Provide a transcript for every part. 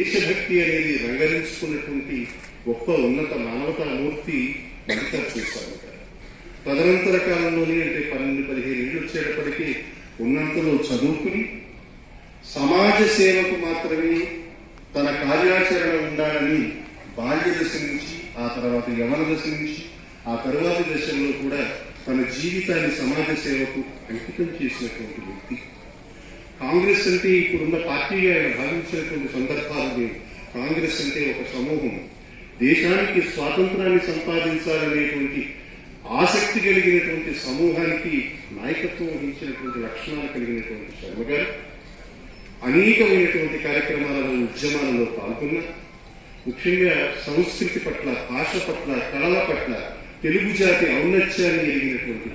దేశభక్తి అనేది రంగరించుకున్నటువంటి గొప్ప ఉన్నత మానవతా మూర్తి మల్లికార్జున స్వామి తదనంతర కాలంలోనే అంటే పన్నెండు పదిహేను ఏళ్ళు వచ్చేటప్పటికీ ఉన్నంతలో చదువుకుని సమాజ సేవకు మాత్రమే తన కార్యాచరణ ఉండాలని బాల్య దశ నుంచి ఆ తర్వాత యవన దశ నుంచి ఆ తరువాతి దశల్లో కూడా తన జీవితాన్ని సమాజ సేవకు అంకితం చేసినటువంటి వ్యక్తి. కాంగ్రెస్ అంటే ఇప్పుడున్న పార్టీగా ఆయన భావించినటువంటి సందర్భాలని కాంగ్రెస్ అంటే ఒక సమూహం. దేశానికి స్వాతంత్రాన్ని సంపాదించాలనేటువంటి ఆసక్తి కలిగినటువంటి సమూహానికి నాయకత్వం వహించినటువంటి లక్షణాలు కలిగినటువంటి శర్మ గారు అనేకమైనటువంటి కార్యక్రమాలలో ఉద్యమాలలో పాల్గొన్న ముఖ్యంగా సంస్కృతి పట్ల భాష పట్ల కళల పట్ల తెలుగు జాతి ఔన్నత్యాన్ని కలిగినటువంటి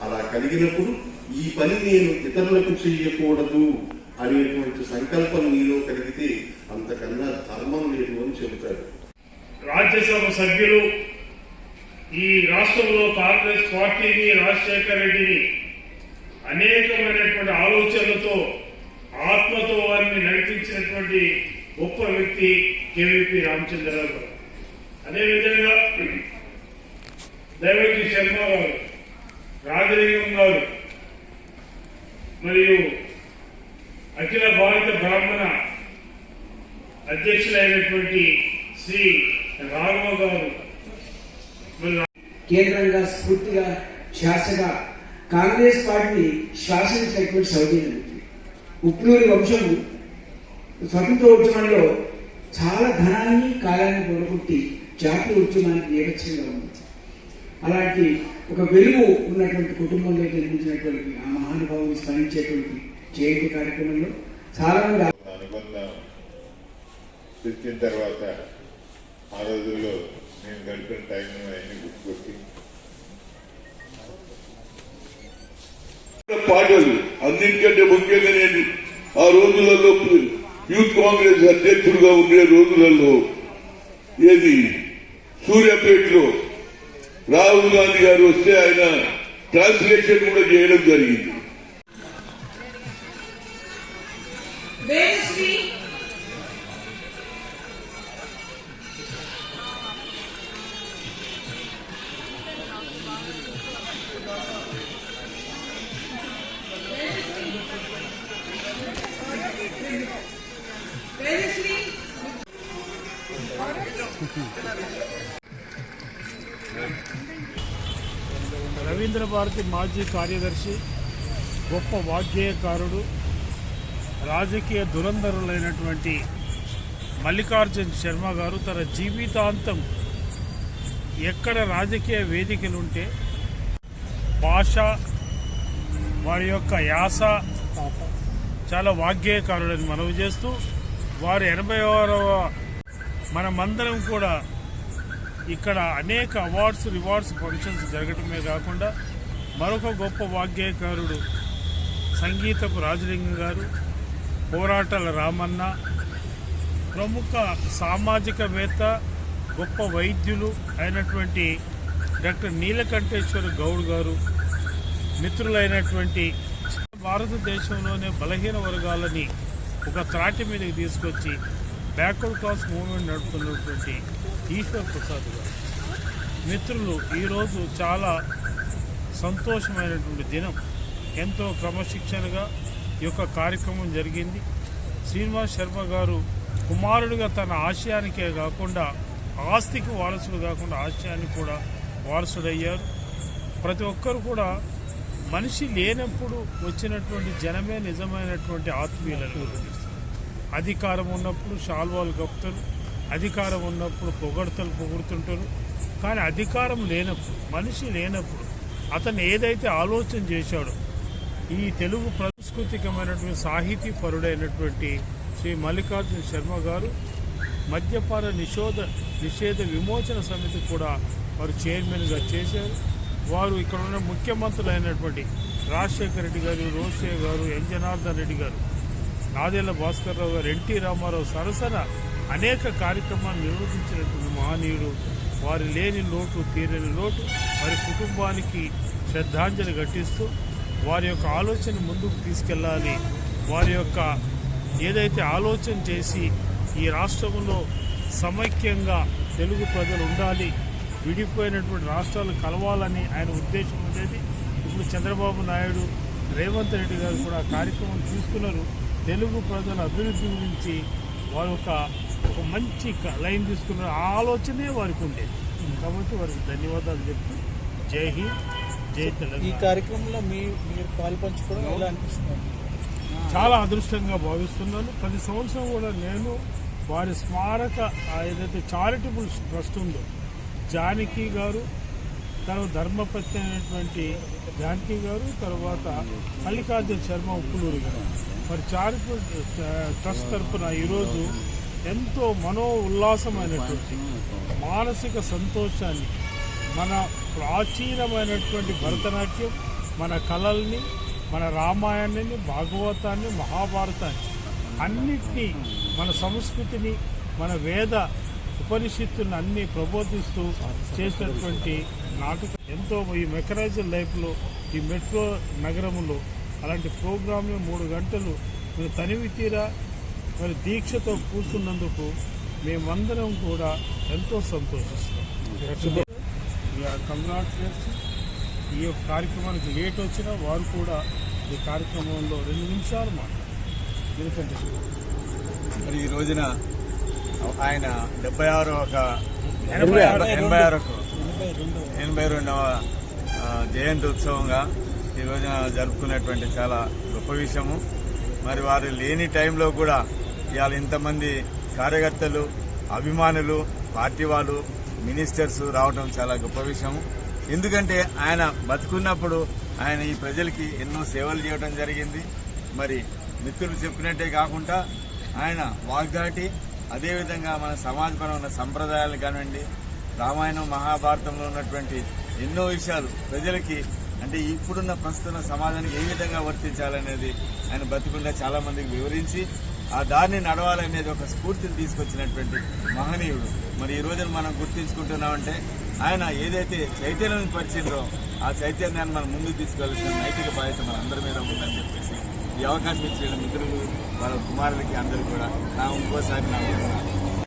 అలా కలిగినప్పుడు ఈ పని నేను ఇతరులకు చెయ్యకూడదు అనేటువంటి సంకల్పం నీలో కలిగితే అంతకన్నా ధర్మం లేదు అని చెబుతారు. రాజ్యసభ సభ్యులు ఈ రాష్ట్రంలో కాంగ్రెస్ పార్టీని రాజశేఖర రెడ్డిని అనేకమైనటువంటి ఆలోచనలతో ఆత్మతో వారిని నడిపించినటువంటి గొప్ప వ్యక్తి కేవీపీ రామచంద్రరావు గారు. అదేవిధంగా దైవజీ శర్మ గారు రాజలింగం గారు మరియు అఖిల భారత బ్రాహ్మణ అధ్యక్షులైనటువంటి శ్రీ రాఘవ గారు. కేంద్రంగా స్ఫూర్తిగా శ్వాసగా కాంగ్రెస్ పార్టీని శాసించినటువంటి సౌజన్యం ఉప్పులూరి వంశం స్వతంత్ర ఉద్యమంలో చాలా ధనాన్ని కాలాన్ని కొనుక్కుంటి జాతీయ ఉద్యమానికి నేపథ్యంగా ఉంది. అలాంటి ఒక వెలుగు ఉన్నటువంటి కుటుంబంలో జన్మించినటువంటి ఆ మహానుభావుని స్మరించేటువంటి జయంతి కార్యక్రమంలో చాలా మంది అనుబంధం తెచ్చిన తర్వాత ఆ రోజుల్లో నేను గడిపిన టైం అవన్నీ గుర్తుకొచ్చి. పాటలు అన్నింటికంటే ముఖ్యంగా నేను ఆ రోజులలో యూత్ కాంగ్రెస్ అధ్యక్షుడుగా ఉండే రోజులలో ఏది? సూర్యాపేటలో రాహుల్ గాంధీ గారు వస్తే ఆయన ట్రాన్స్లేషన్ కూడా చేయడం జరిగింది. రవీంద్ర భారతి మాజీ కార్యదర్శి గొప్ప వాగ్గేయకారుడు రాజకీయ దురంధరులైనటువంటి మల్లికార్జున్ శర్మ గారు తన జీవితాంతం ఎక్కడ రాజకీయ వేదికలుంటే భాష వారి యొక్క యాస చాలా వాగ్గేయకారులని మనవి చేస్తూ వారు ఎనభై ఆరవ మనమందరం కూడా ఇక్కడ అనేక అవార్డ్స్ రివార్డ్స్ ఫంక్షన్స్ జరగటమే కాకుండా మరొక గొప్ప వాగ్గేయకారుడు సంగీతపు రాజలింగం గారు పోరాటాల రామన్న ప్రముఖ సామాజికవేత్త గొప్ప వైద్యులు అయినటువంటి డాక్టర్ నీలకంఠేశ్వర గౌడ్ గారు మిత్రులైనటువంటి భారతదేశంలోనే బలహీన వర్గాలని ఒక త్రాటి మీదకి తీసుకొచ్చి బ్యాక్వర్డ్ క్లాస్ మూవ్మెంట్ నడుపుతున్నటువంటి ఈశ్వర్ ప్రసాద్ గారు. మిత్రులు ఈరోజు చాలా సంతోషమైనటువంటి దినం. ఎంతో క్రమశిక్షణగా ఈ యొక్క కార్యక్రమం జరిగింది. శ్రీనివాస్ శర్మ గారు కుమారుడిగా తన ఆశయానికే కాకుండా ఆస్తికి వారసుడు కాకుండా ఆశయానికి కూడా వారసుడయ్యారు. ప్రతి ఒక్కరు కూడా మనిషి లేనప్పుడు వచ్చినటువంటి జనమే నిజమైనటువంటి ఆత్మీయులను అధికారం ఉన్నప్పుడు షాల్వాలు కప్పుతారు అధికారం ఉన్నప్పుడు పొగడతలు పొగుడుతుంటారు. కానీ అధికారం లేనప్పుడు మనిషి లేనప్పుడు అతను ఏదైతే ఆలోచన చేశాడో ఈ తెలుగు సాంస్కృతికమైనటువంటి సాహితీ పరుడైనటువంటి శ్రీ మల్లికార్జున శర్మ గారు మద్యపాన నిషోధ నిషేధ విమోచన సమితి కూడా వారు చైర్మన్గా చేశారు. వారు ఇక్కడ ఉన్న ముఖ్యమంత్రులైనటువంటి రాజశేఖర రెడ్డి గారు రోషే గారు ఎన్ జనార్దన్ రెడ్డి గారు నాదేళ్ళ భాస్కర్ రావు గారు ఎన్టీ రామారావు సరసన అనేక కార్యక్రమాలు నిర్వహించినటువంటి మహనీయుడు వారి లేని లోటు తీరని లోటు వారి కుటుంబానికి శ్రద్ధాంజలి ఘటిస్తూ వారి యొక్క ఆలోచన ముందుకు తీసుకెళ్ళాలి. వారి యొక్క ఏదైతే ఆలోచన చేసి ఈ రాష్ట్రంలో సమైక్యంగా తెలుగు ప్రజలు ఉండాలి విడిపోయినటువంటి రాష్ట్రాలు కలవాలని ఆయన ఉద్దేశం ఉండేది. ఇప్పుడు చంద్రబాబు నాయుడు రేవంత్ రెడ్డి గారు కూడా కార్యక్రమం తీసుకున్నారు. తెలుగు ప్రజల అభివృద్ధి గురించి వారు ఒక ఒక మంచి లైన్ తీసుకున్నారు ఆ ఆలోచనే వారికి ఉండేది. కాబట్టి వారికి ధన్యవాదాలు చెప్తూ జై హింద్ జై ఈ తెలంగాణ. కార్యక్రమంలో మీ మీరు పాలు పంచుకోవడం ఎలా అనిపిస్తుంది? చాలా అదృష్టంగా భావిస్తున్నాను. ప్రతి సంవత్సరం కూడా నేను వారి స్మారక ఏదైతే చారిటబుల్ ట్రస్ట్ ఉందో జానకి గారు తర్వాత ధర్మపత్ని అయినటువంటి జానకి గారు తర్వాత మల్లికార్జున శర్మ ఉప్పులూరి గారు. మరి చారిటబుల్ ట్రస్ట్ తరఫున ఈరోజు ఎంతో మనో ఉల్లాసమైనటువంటి మానసిక సంతోషాన్ని మన ప్రాచీనమైనటువంటి భరతనాట్యం మన కళల్ని మన రామాయణాన్ని భాగవతాన్ని మహాభారతాన్ని అన్నిటినీ మన సంస్కృతిని మన వేద ఉపనిషత్తులను అన్ని ప్రబోధిస్తూ చేసినటువంటి నాటకం. ఎంతో ఈ మెకనైజ్డ్ లైఫ్లో ఈ మెట్రో నగరంలో అలాంటి ప్రోగ్రాంలు మూడు గంటలు తనివి తీరా మరి దీక్షతో కూర్చున్నందుకు మేమందరం కూడా ఎంతో సంతోషిస్తాం. కంగ్రాచులేషన్ ఈ యొక్క కార్యక్రమానికి లేట్ వచ్చినా వారు కూడా ఈ కార్యక్రమంలో రెండు నిమిషాలు మాట్లాడారు ఎందుకంటే మరి ఈ రోజున ఆయన డెబ్బై ఆరు ఒక ఎనభై ఆరు- ఎనభై ఆరు ఎనభై రెండవ. జయంతి ఉత్సవంగా ఈ రోజున జరుపుకునేటువంటి చాలా గొప్ప విషయము. మరి వారు లేని టైంలో కూడా ఇవాళ ఇంతమంది కార్యకర్తలు అభిమానులు పార్టీ వాళ్ళు మినిస్టర్స్ రావడం చాలా గొప్ప విషయం. ఎందుకంటే ఆయన బతుకున్నప్పుడు ఆయన ఈ ప్రజలకి ఎన్నో సేవలు చేయడం జరిగింది. మరి మిత్రులు చెప్పినట్టే కాకుండా ఆయన వాగ్దాటి అదేవిధంగా మన సమాజపరమైన సంప్రదాయాలు కానివ్వండి రామాయణం మహాభారతంలో ఉన్నటువంటి ఎన్నో విషయాలు ప్రజలకి అంటే ఇప్పుడున్న ప్రస్తుత సమాజానికి ఏ విధంగా వర్తించాలనేది ఆయన బతుకుండా చాలామందికి వివరించి ఆ దారిని నడవాలనేది ఒక స్ఫూర్తిని తీసుకొచ్చినటువంటి మహనీయుడు. మరి ఈ రోజున మనం గుర్తించుకుంటున్నామంటే ఆయన ఏదైతే చైతన్యం పరిచిందో ఆ చైతన్యాన్ని మనం ముందుకు తీసుకెళ్ళాల్సిన నైతిక బాధ్యత మన అందరి మీద ఉందని చెప్పేసి ఈ అవకాశం ఇచ్చిన మిత్రులు వాళ్ళ కుమారులకి అందరూ కూడా నా ఇంకోసారి నా